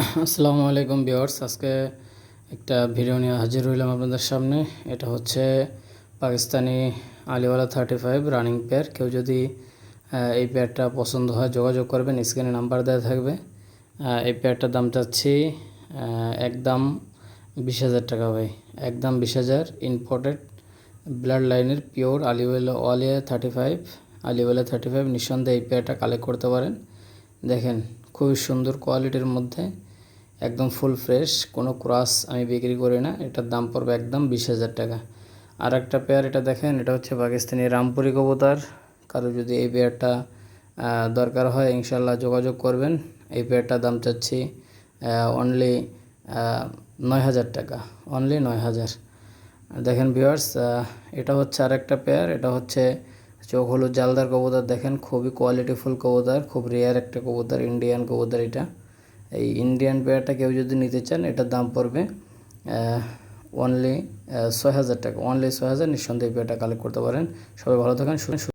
আসসালামু আলাইকুম বিয়ার্স আজকে একটা ভিডিও নিয়ে হাজির হইলাম আপনাদের সামনে। এটা হচ্ছে Pakistani Aliwala thirty five running pair. কেউ যদি এই পেয়ারটা পছন্দ হয় যোগাযোগ করবেন, স্ক্রিনে নাম্বার দেওয়া থাকবে। এই পেয়ারটার দাম চাচ্ছি একদম বিশ হাজার টাকা ভাই, একদম বিশ হাজার। ইম্পোর্টেড ব্লাড লাইনের pure Aliwala Walia thirty five, Aliwala thirty five, নিঃসন্দেহে এই পেয়ারটা কালেক্ট করতে পারেন। দেখেন, খুবই সুন্দর কোয়ালিটির মধ্যে, একদম ফুল ফ্রেশ কোনো ক্রস আমি বিক্রি করি না, এটার দাম পড়বে একদম বিশ হাজার টাকা। আর একটা পেয়ার এটা দেখেন, এটা হচ্ছে পাকিস্তানি রামপুরি কবুতর, কারও যদি এই পেয়ারটা দরকার হয় ইনশাল্লাহ যোগাযোগ করবেন। এই পেয়ারটার দাম চাচ্ছি অনলি নয় হাজার টাকা অনলি নয় হাজার। দেখেন ভিউয়ার্স এটা হচ্ছে আরেকটা পেয়ার এটা হচ্ছে চোখ হলো জালদার কবুতর দেখেন, খুবই কোয়ালিটিফুল কবুতর, খুব রেয়ার একটা কবুতর ইন্ডিয়ান কবুতর এটা। এই ইন্ডিয়ান পেয়ারটা কেউ যদি নিতে চান, এটার দাম পড়বে অনলি ছয় হাজার টাকা। অনলি ছয় হাজার, নিঃসন্দেহে পেয়ারটা কালেক্ট করতে পারেন। সবাই ভালো থাকেন।